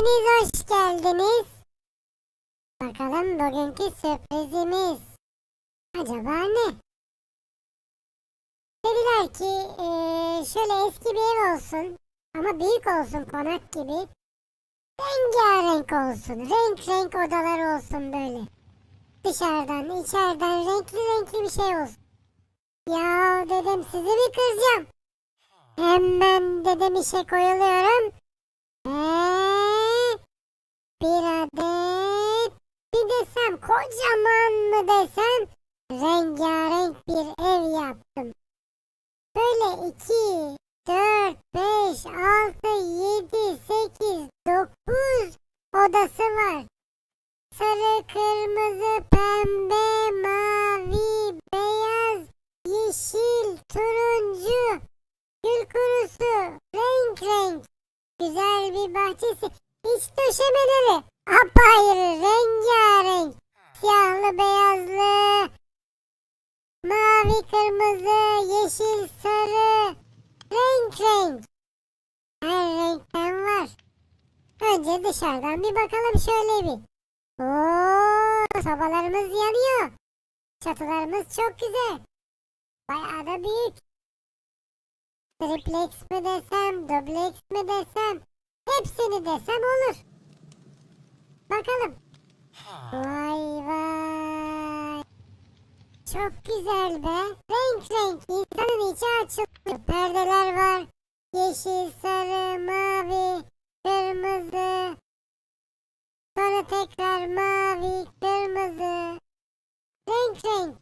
Hepiniz hoş geldiniz. Bakalım bugünkü sürprizimiz acaba ne? Dediler ki eee, şöyle eski bir ev olsun ama büyük olsun konak gibi. Rengarenk olsun, renk renk odalar olsun böyle. Dışarıdan, içeriden renkli renkli bir şey olsun. Ya dedim sizi mi kıracağım? Hemen dedim işe koyuluyorum. Ee, bir adet bir desem kocaman mı desem rengarenk bir ev yaptım. Böyle 2, 4, 5, 6, 7, 8, 9 odası var. Sarı, kırmızı, pembe, mavi, beyaz, yeşil, turuncu, gül kurusu, renk renk. Güzel bir bahçesi. İç döşemeleri. Apayrı rengarenk. Siyahlı beyazlı. Mavi kırmızı, yeşil sarı. Renk renk. Her renkten var. Önce dışarıdan bir bakalım şöyle bir. Oo, sobalarımız yanıyor. Çatılarımız çok güzel. Bayağı da büyük. Triplex mi desem, dubleks mi desem, hepsini desem olur. Bakalım. Vay vay. Çok güzel be. Renk renk insanın içi açılıyor. Perdeler var. Yeşil, sarı, mavi, kırmızı. Sonra tekrar mavi, kırmızı. Renk renk.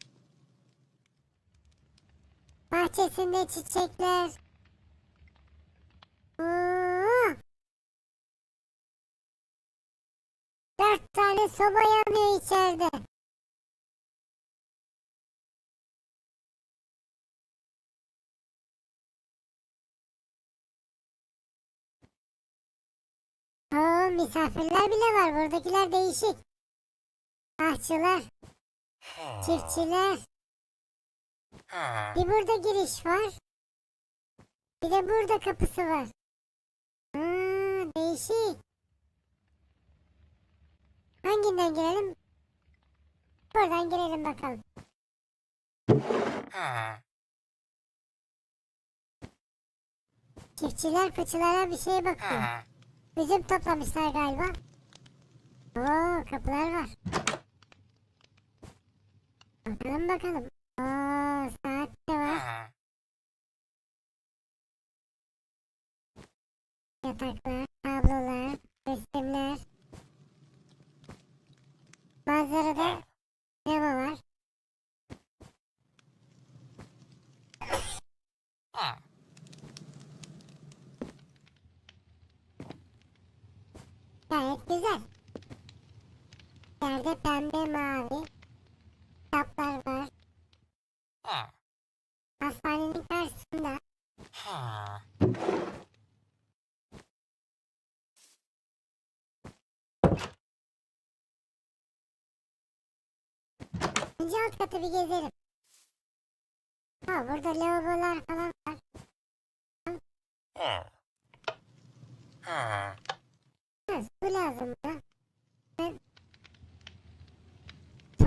Bahçesinde çiçekler. Oo. Dört tane soba yanıyor içeride. Oo, misafirler bile var. Buradakiler değişik. Ahçılar, çiftçiler. Bir burada giriş var. Bir de burada kapısı var. Hmm, değişik. Hanginden girelim? Buradan girelim bakalım. Çiftçiler fıçılara bir şeye bakıyor. Üzüm toplamışlar galiba. Oo kapılar var. Bakalım bakalım. Oo saat de var. Yataklar, tablolar, resimler. Manzarada tema var. Gayet güzel. Yerde pembe mavi. Kitaplar var. Hastanenin karşısında. Önce alt katı bir gezelim. Ha burada lavabolar falan var. Ha, su lazım da. Ben...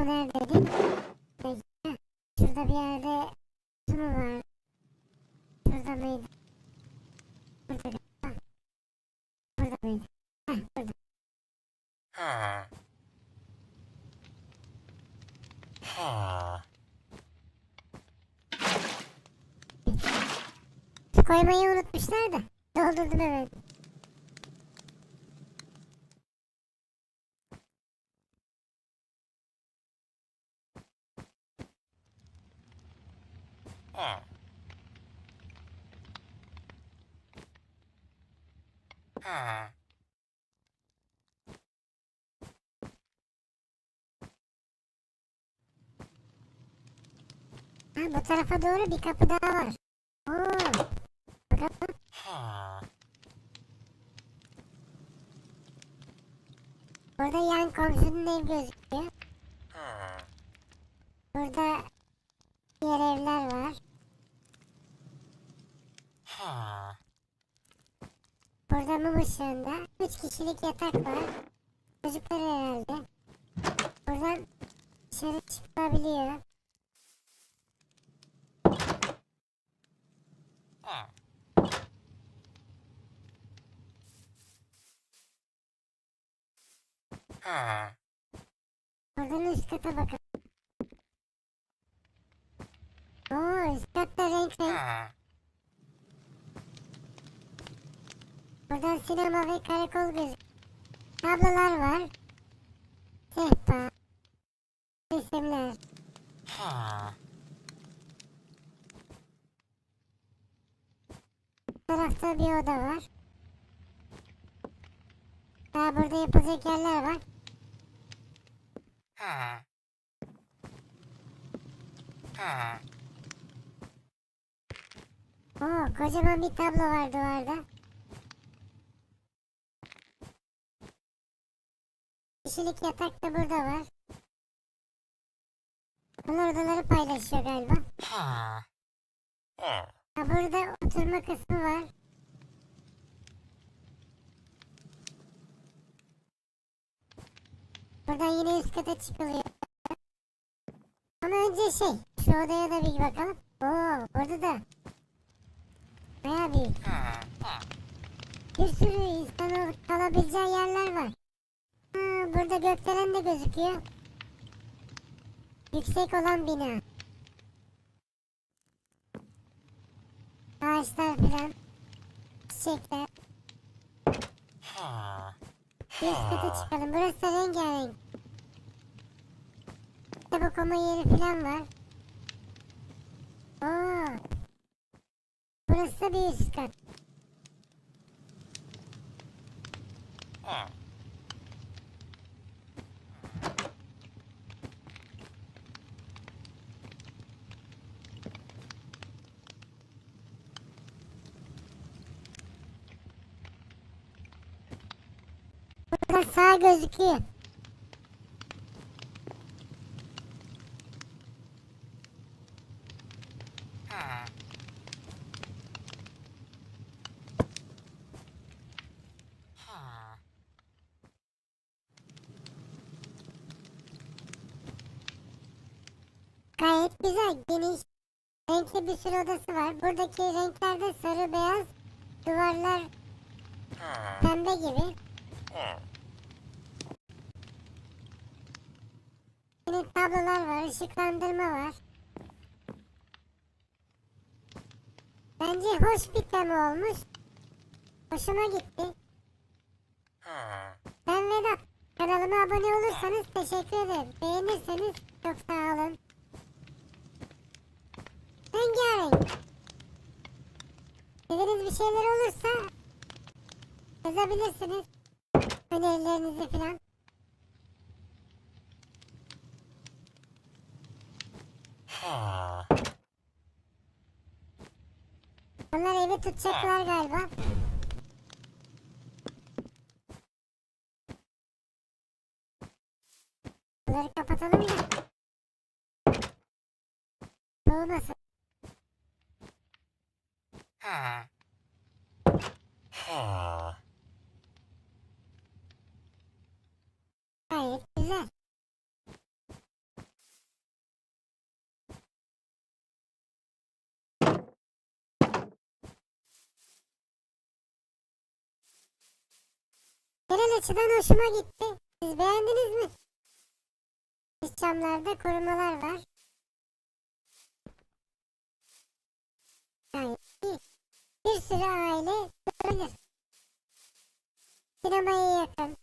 Su neredeydi? Bekle. Şurada bir yerde su mu var? Şurada mıydı? Burada galiba. Burada mıydı? Heh burada. Su koymayı unutmuşlar da. Doldurdum hemen. Ha bu tarafa doğru bir kapı daha var. Oo. Bakalım. Burada yan komşunun ev gözüküyor. Burada diğer evler var. Burada mum ışığında 3 kişilik yatak var. Çocuklar herhalde. Buradan dışarı çıkılabiliyor. Buradan üst kata bakalım. Oo üst katta renk renk. Buradan sinema ve karakol gözüküyor. Tablolar var. Sehpa. Resimler. Bu tarafta bir oda var. Daha burada yapılacak yerler var. Oo kocaman bir tablo var duvarda. Kişilik yatak da burada var. Bunlar odaları paylaşıyor galiba. Ha burada oturma kısmı var. Buradan yine üst kata çıkılıyor. Ama önce şey, şu odaya da bir bakalım. Oo, burada da bayağı büyük. Bir sürü insanın kalabileceği yerler var. Burada gökdelen de gözüküyor. Yüksek olan bina. Ağaçlar falan. Çiçekler. Bir üst kata çıkalım. Burası da rengarenk. Kitap okuma yeri falan var. Oo. Burası da bir üst kat. Burada sağ gözüküyor. Gayet güzel, geniş, renkli bir sürü odası var. Buradaki renklerde sarı, beyaz, duvarlar pembe gibi. Yine tablolar var, ışıklandırma var. Bence hoş bir tema olmuş. Hoşuma gitti. Ben Vedat. Kanalıma abone olursanız teşekkür ederim. Beğenirseniz çok sağ olun. Rengarenk. Dediğiniz bir şeyler olursa yazabilirsiniz. Önerilerinizi falan. Onlar evi tutacaklar galiba. Bunları kapatalım da. Soğumasın. Gayet güzel. Genel açıdan hoşuma gitti. Siz beğendiniz mi? Dış camlarda korumalar var. Gayet. Bir sürü aile durabilir. Sinemaya yakın.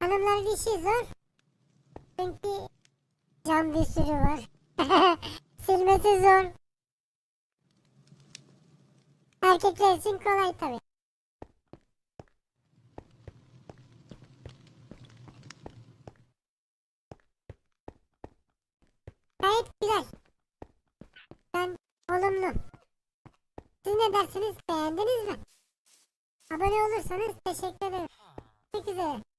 Hanımlar işi zor. Çünkü cam bir sürü var. Silmesi zor. Erkekler için kolay tabi. Gayet güzel. Ben olumlu. Siz ne dersiniz? Beğendiniz mi? Abone olursanız teşekkür ederim. Görüşmek üzere.